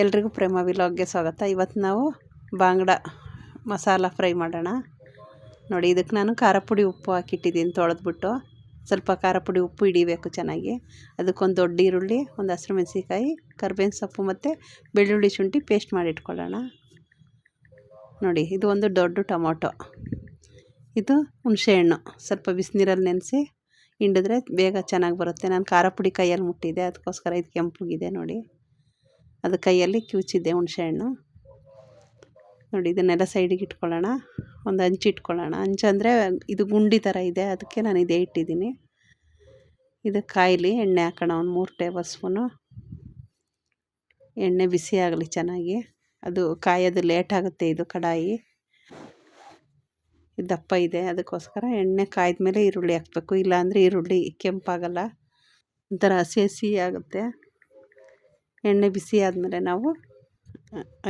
ಎಲ್ರಿಗೂ ಪ್ರೇಮ ವಿಲಾಗ್ಗೆ ಸ್ವಾಗತ. ಇವತ್ತು ನಾವು ಬಾಂಗ್ಡ ಮಸಾಲ ಫ್ರೈ ಮಾಡೋಣ. ನೋಡಿ, ಇದಕ್ಕೆ ನಾನು ಖಾರ ಪುಡಿ ಉಪ್ಪು ಹಾಕಿಟ್ಟಿದ್ದೀನಿ, ತೊಳೆದ್ಬಿಟ್ಟು. ಸ್ವಲ್ಪ ಖಾರ ಪುಡಿ ಉಪ್ಪು ಹಿಡಿಬೇಕು ಚೆನ್ನಾಗಿ. ಅದಕ್ಕೊಂದು ದೊಡ್ಡ ಈರುಳ್ಳಿ, ಒಂದು ಹಸಿರು ಮೆಣಸಿಕಾಯಿ ಕರ್ಬೇವಿನ ಸೊಪ್ಪು ಮತ್ತು ಬೆಳ್ಳುಳ್ಳಿ ಶುಂಠಿ ಪೇಸ್ಟ್ ಮಾಡಿ ಇಟ್ಕೊಳ್ಳೋಣ ನೋಡಿ, ಇದು ಒಂದು ದೊಡ್ಡ ಟೊಮೊಟೊ. ಇದು ಹುಣಸೆಹಣ್ಣು ಸ್ವಲ್ಪ ಬಿಸಿನೀರಲ್ಲಿ ನೆನೆಸಿ ಹಿಂಡಿದ್ರೆ ಬೇಗ ಚೆನ್ನಾಗಿ ಬರುತ್ತೆ. ನಾನು ಖಾರ ಪುಡಿ ಕೈಯಲ್ಲಿ ಮುಟ್ಟಿದೆ, ಅದಕ್ಕೋಸ್ಕರ ಇದು ಕೆಂಪುಗಿದೆ ನೋಡಿ. ಅದು ಕೈಯಲ್ಲಿ ಕ್ಯೂಚಿದ್ದೆ ಹುಣಸೆಹಣ್ಣು ನೋಡಿ, ಇದನ್ನೆಲ್ಲ ಸೈಡಿಗೆ ಇಟ್ಕೊಳ್ಳೋಣ. ಒಂದು ಅಂಚು ಇಟ್ಕೊಳ್ಳೋಣ. ಅಂಚು ಅಂದರೆ ಇದು ಗುಂಡಿ ಥರ ಇದೆ, ಅದಕ್ಕೆ ನಾನು ಇದೇ ಇಟ್ಟಿದ್ದೀನಿ. ಇದು ಕಾಯಿಲಿ ಎಣ್ಣೆ ಹಾಕೋಣ, ಒಂದು ಮೂರು ಟೇಬಲ್ ಸ್ಪೂನು. ಎಣ್ಣೆ ಬಿಸಿ ಆಗಲಿ ಚೆನ್ನಾಗಿ. ಅದು ಕಾಯೋದು ಲೇಟ್ ಆಗುತ್ತೆ ಇದು ಕಡಾಯಿ. ದಪ್ಪ ಇದೆ, ಅದಕ್ಕೋಸ್ಕರ ಎಣ್ಣೆ ಕಾಯ್ದ ಮೇಲೆ ಈರುಳ್ಳಿ ಹಾಕಬೇಕು. ಇಲ್ಲಾಂದರೆ ಈರುಳ್ಳಿ ಕೆಂಪಾಗಲ್ಲ. ಒಂಥರ ಹಸಿ ಹಸಿ ಆಗುತ್ತೆ. ಎಣ್ಣೆ ಬಿಸಿ ಆದಮೇಲೆ ನಾವು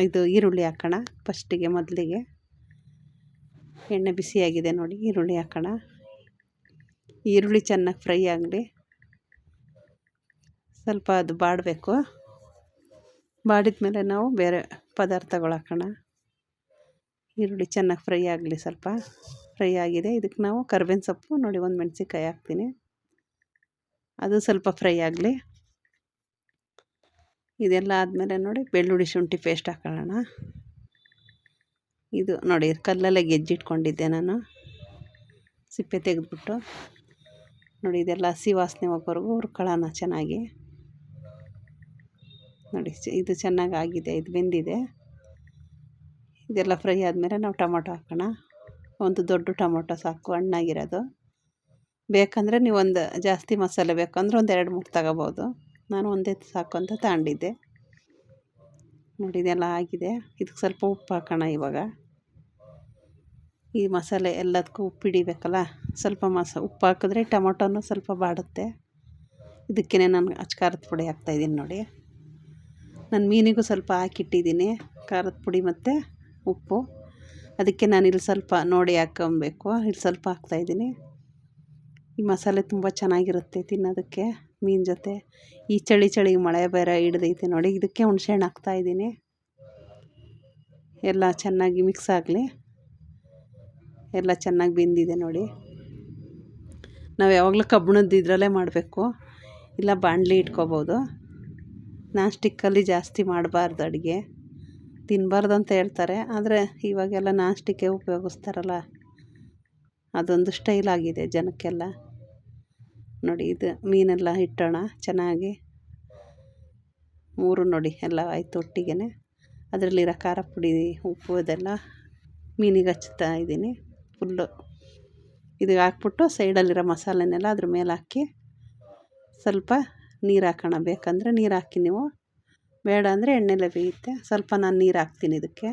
ಇದು ಈರುಳ್ಳಿ ಹಾಕೋಣ ಫಸ್ಟಿಗೆ ಮೊದಲಿಗೆ. ಎಣ್ಣೆ ಬಿಸಿಯಾಗಿದೆ ನೋಡಿ, ಈರುಳ್ಳಿ ಹಾಕೋಣ. ಈರುಳ್ಳಿ ಚೆನ್ನಾಗಿ ಫ್ರೈ ಆಗಲಿ. ಸ್ವಲ್ಪ ಅದು ಬಾಡಬೇಕು. ಬಾಡಿದ ಮೇಲೆ ನಾವು ಬೇರೆ ಪದಾರ್ಥಗಳು ಹಾಕೋಣ. ಈರುಳ್ಳಿ ಚೆನ್ನಾಗಿ ಫ್ರೈ ಆಗಲಿ ಸ್ವಲ್ಪ. ಫ್ರೈ ಆಗಿದೆ. ಇದಕ್ಕೆ ನಾವು ಕರ್ಬೇವಿನ ಸೊಪ್ಪು, ನೋಡಿ ಒಂದು ಮೆಣಸಿನ್ಕಾಯಿ ಹಾಕ್ತೀನಿ. ಅದು ಸ್ವಲ್ಪ ಫ್ರೈ ಆಗಲಿ. ಇದೆಲ್ಲ ಆದಮೇಲೆ ನೋಡಿ ಬೆಳ್ಳುಳ್ಳಿ ಶುಂಠಿ ಪೇಸ್ಟ್ ಹಾಕೊಳ್ಳೋಣ. ಇದು ನೋಡಿ ಕಲ್ಲಲ್ಲೇ ಗೆಜ್ಜಿಟ್ಕೊಂಡಿದ್ದೆ ನಾನು. ಸಿಪ್ಪೆ ತೆಗೆದ್ಬಿಟ್ಟು. ನೋಡಿ ಇದೆಲ್ಲ ಹಸಿ ವಾಸನೆ ಹೋಗೋವರೆಗೂ ಹುರ್ಕೊಳ್ಳೋಣ ಚೆನ್ನಾಗಿ. ನೋಡಿ ಇದು ಚೆನ್ನಾಗಿ ಆಗಿದೆ ಇದು ಬೆಂದಿದೆ. ಇದೆಲ್ಲ ಫ್ರೈ ಆದಮೇಲೆ ನಾವು ಟೊಮೊಟೊ ಹಾಕೋಣ. ಒಂದು ದೊಡ್ಡ ಟೊಮೊಟೊ ಸಾಕು, ಹಣ್ಣಾಗಿರೋದು. ಬೇಕಂದರೆ ನೀವು ಒಂದು ಜಾಸ್ತಿ ಮಸಾಲೆ ಬೇಕಂದ್ರೆ ಒಂದು ಎರಡು ಮೂರು ತಗೋಬೋದು. ನಾನು ಒಂದೇ ಸಾಕು ಅಂತ ತಗೊಂಡಿದ್ದೆ. ನೋಡಿ, ಇದೆಲ್ಲ ಆಗಿದೆ. ಇದಕ್ಕೆ ಸ್ವಲ್ಪ ಉಪ್ಪು ಹಾಕೋಣ ಇವಾಗ. ಈ ಮಸಾಲೆ ಎಲ್ಲದಕ್ಕೂ ಉಪ್ಪು ಹಿಡಿಬೇಕಲ್ಲ? ಸ್ವಲ್ಪ ಮಸ, ಉಪ್ಪು ಹಾಕಿದ್ರೆ ಟೊಮೊಟೊನೂ ಸ್ವಲ್ಪ ಬಾಡುತ್ತೆ. ಇದಕ್ಕೇ ನಾನು ಅಚ್ಚ ಖಾರದ ಪುಡಿ ಹಾಕ್ತಾಯಿದ್ದೀನಿ ನೋಡಿ. ನಾನು ಮೀನಿಗೂ ಸ್ವಲ್ಪ ಹಾಕಿಟ್ಟಿದ್ದೀನಿ. ಖಾರದ ಪುಡಿ ಮತ್ತು ಉಪ್ಪು. ಅದಕ್ಕೆ ನಾನು ಇಲ್ಲಿ ಸ್ವಲ್ಪ ನೋಡಿ ಹಾಕೊಬೇಕು ಇಲ್ಲಿ ಸ್ವಲ್ಪ ಹಾಕ್ತಾಯಿದ್ದೀನಿ ಈ ಮಸಾಲೆ ತುಂಬ ಚೆನ್ನಾಗಿರುತ್ತೆ ತಿನ್ನೋದಕ್ಕೆ. ಮೀನು ಜೊತೆ. ಈ ಚಳಿ ಚಳಿಗೆ ಮಳೆ ಬೇರೆ ಹಿಡ್ದೈತೆ ನೋಡಿ. ಇದಕ್ಕೆ ಹುಣಸೆಹಣ್ಣು ಹಾಕ್ತಾ ಇದ್ದೀನಿ. ಎಲ್ಲ ಚೆನ್ನಾಗಿ ಮಿಕ್ಸ್ ಆಗಲಿ. ಎಲ್ಲ ಚೆನ್ನಾಗಿ ಬೆಂದಿದೆ ನೋಡಿ. ನಾವು ಯಾವಾಗಲೂ ಕಬ್ಬಿಣದ್ದು ಇದರಲ್ಲೇ ಮಾಡಬೇಕು. ಇಲ್ಲ ಬಾಣಲಿ ಇಟ್ಕೋಬೋದು. ನಾನ್ ಸ್ಟಿಕ್ಕಲ್ಲಿ ಜಾಸ್ತಿ ಮಾಡಬಾರ್ದು ಅಡುಗೆ. ತಿನ್ನಬಾರ್ದು ಅಂತ ಹೇಳ್ತಾರೆ. ಆದರೆ ಇವಾಗೆಲ್ಲ ನಾನ್ ಸ್ಟಿಕ್ಕೇ ಉಪಯೋಗಿಸ್ತಾರಲ್ಲ. ಅದೊಂದು ಸ್ಟೈಲ್ ಆಗಿದೆ ಜನಕ್ಕೆಲ್ಲ. ನೋಡಿ ಇದು ಮೀನೆಲ್ಲ ಇಟ್ಟೋಣ ಚೆನ್ನಾಗಿ. ಮೂರು ನೋಡಿ ಎಲ್ಲ ಆಯಿತು ಒಟ್ಟಿಗೆ ಅದರಲ್ಲಿರೋ ಖಾರ ಪುಡಿ, ಉಪ್ಪು ಅದೆಲ್ಲ ಮೀನಿಗೆ ಹಚ್ತಾ ಇದ್ದೀನಿ. ಫುಲ್ಲು ಇದು ಹಾಕ್ಬಿಟ್ಟು ಸೈಡಲ್ಲಿರೋ ಮಸಾಲೆನೆಲ್ಲ ಅದ್ರ ಮೇಲೆ ಹಾಕಿ ಸ್ವಲ್ಪ ನೀರು ಹಾಕೋಣ. ಬೇಕಂದರೆ ನೀರು ಹಾಕಿ ನೀವು. ಬೇಡ ಅಂದರೆ ಎಣ್ಣೆಲೆ ಬೇಯುತ್ತೆ ಸ್ವಲ್ಪ ನಾನು ನೀರು ಹಾಕ್ತೀನಿ ಇದಕ್ಕೆ.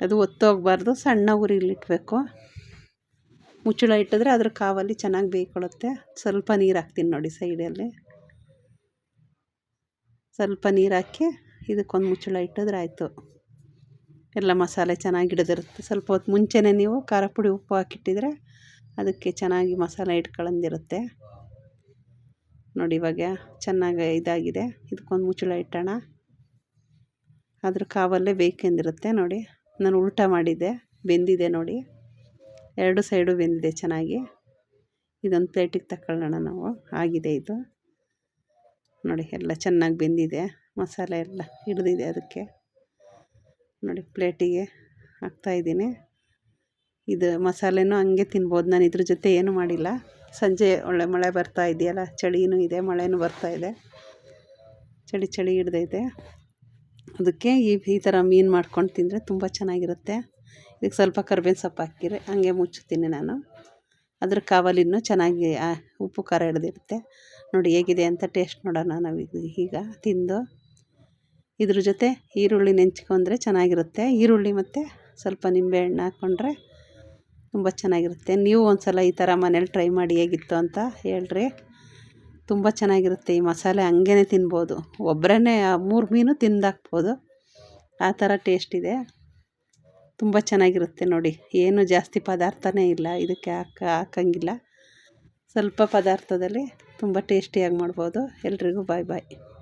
ಅದು ಒತ್ತೋಗಬಾರ್ದು. ಸಣ್ಣ ಉರಿಲಿಟ್ಬೇಕು ಮುಚ್ಚಳ ಇಟ್ಟಿದ್ರೆ ಅದ್ರ ಕಾವಲ್ಲಿ ಚೆನ್ನಾಗಿ ಬೇಯ್ಕೊಳ್ಳುತ್ತೆ ಸ್ವಲ್ಪ ನೀರು ಹಾಕ್ತೀನಿ ನೋಡಿ ಸೈಡಲ್ಲಿ ಸ್ವಲ್ಪ ನೀರು ಹಾಕಿ ಇದಕ್ಕೊಂದು ಮುಚ್ಚಳ ಇಟ್ಟಿದ್ರೆ ಆಯಿತು. ಎಲ್ಲ ಮಸಾಲೆ ಚೆನ್ನಾಗಿ ಹಿಡಿದಿರುತ್ತೆ. ಸ್ವಲ್ಪ ಹೊತ್ತು ಮುಂಚೆನೇ ನೀವು ಖಾರ ಪುಡಿ ಉಪ್ಪು ಹಾಕಿಟ್ಟಿದ್ರೆ ಅದಕ್ಕೆ ಚೆನ್ನಾಗಿ ಮಸಾಲೆ ಇಟ್ಕೊಳ್ಳಂದಿರುತ್ತೆ ನೋಡಿ ಇವಾಗ ಚೆನ್ನಾಗಿ ಇದಾಗಿದೆ. ಇದಕ್ಕೊಂದು ಮುಚ್ಚಳ ಇಟ್ಟೋಣ. ಅದ್ರ ಕಾವಲ್ಲೇ ಬೇಕೆಂದಿರುತ್ತೆ ನೋಡಿ. ನಾನು ಉಲ್ಟಾ ಮಾಡಿದ್ದೆ. ಬೆಂದಿದೆ ನೋಡಿ. ಎರಡು ಸೈಡು ಬೆಂದಿದೆ ಚೆನ್ನಾಗಿ. ಇದೊಂದು ಪ್ಲೇಟಿಗೆ ತಗೊಳ್ಳೋಣ ನಾವು. ಆಗಿದೆ ಇದು. ನೋಡಿ, ಎಲ್ಲ ಚೆನ್ನಾಗಿ ಬೆಂದಿದೆ. ಮಸಾಲೆ ಎಲ್ಲ ಹಿಡಿದಿದೆ ಅದಕ್ಕೆ. ನೋಡಿ, ಪ್ಲೇಟಿಗೆ ಹಾಕ್ತಾಯಿದ್ದೀನಿ ಇದು ಮಸಾಲೆನೂ ಹಂಗೆ ತಿನ್ಬೋದು. ನಾನು ಇದ್ರ ಜೊತೆ ಏನೂ ಮಾಡಿಲ್ಲ. ಸಂಜೆ ಒಳ್ಳೆ ಮಳೆ ಬರ್ತಾ ಇದೆಯಲ್ಲ, ಚಳಿನೂ ಇದೆ, ಮಳೆನೂ ಬರ್ತಾಯಿದೆ ಚಳಿ ಚಳಿ ಹಿಡ್ದೈತೆ ಅದಕ್ಕೆ ಈ ಈ ಥರ ಮೀನು ಮಾಡ್ಕೊಂಡು ತಿಂದರೆ ತುಂಬ ಚೆನ್ನಾಗಿರುತ್ತೆ. ಇದಕ್ಕೆ ಸ್ವಲ್ಪ ಕರ್ಬೇವಿನ ಸೊಪ್ಪು ಹಾಕಿರಿ ಹಂಗೆ ಮುಚ್ಚುತ್ತೀನಿ ನಾನು. ಅದ್ರ ಕಾವಲಿನೂ ಚೆನ್ನಾಗಿ ಉಪ್ಪು ಖಾರ ಹಿಡ್ದಿರುತ್ತೆ. ನೋಡಿ ಹೇಗಿದೆ ಅಂತ ಟೇಸ್ಟ್ ನೋಡೋಣ ನಾವು ಈಗ ತಿಂದು. ಇದ್ರ ಜೊತೆ ಈರುಳ್ಳಿ ನೆಂಚ್ಕೊಂಡ್ರೆ ಚೆನ್ನಾಗಿರುತ್ತೆ. ಈರುಳ್ಳಿ ಮತ್ತು ಸ್ವಲ್ಪ ನಿಂಬೆಹಣ್ಣು ಹಾಕ್ಕೊಂಡ್ರೆ ತುಂಬ ಚೆನ್ನಾಗಿರುತ್ತೆ. ನೀವು ಒಂದು ಸಲ ಈ ಥರ ಮನೇಲಿ ಟ್ರೈ ಮಾಡಿ ಹೇಗಿತ್ತು ಅಂತ ಹೇಳ್ರಿ. ತುಂಬ ಚೆನ್ನಾಗಿರುತ್ತೆ ಈ ಮಸಾಲೆ ಹಂಗೇ ತಿನ್ಬೋದು. ಒಬ್ಬರೇ ಮೂರು ಮೀನು ತಿಂದಾಕ್ಬೋದು ಆ ಥರ ಟೇಸ್ಟ್ ಇದೆ. ತುಂಬ ಚೆನ್ನಾಗಿರುತ್ತೆ ನೋಡಿ. ಏನು ಜಾಸ್ತಿ ಪದಾರ್ಥನೇ ಇಲ್ಲ. ಇದಕ್ಕೆ ಹಾಕ ಹಾಕಂಗಿಲ್ಲ. ಸ್ವಲ್ಪ ಪದಾರ್ಥದಲ್ಲಿ ತುಂಬ ಟೇಸ್ಟಿಯಾಗಿ ಮಾಡ್ಬೋದು. ಎಲ್ರಿಗೂ ಬಾಯ್ ಬಾಯ್.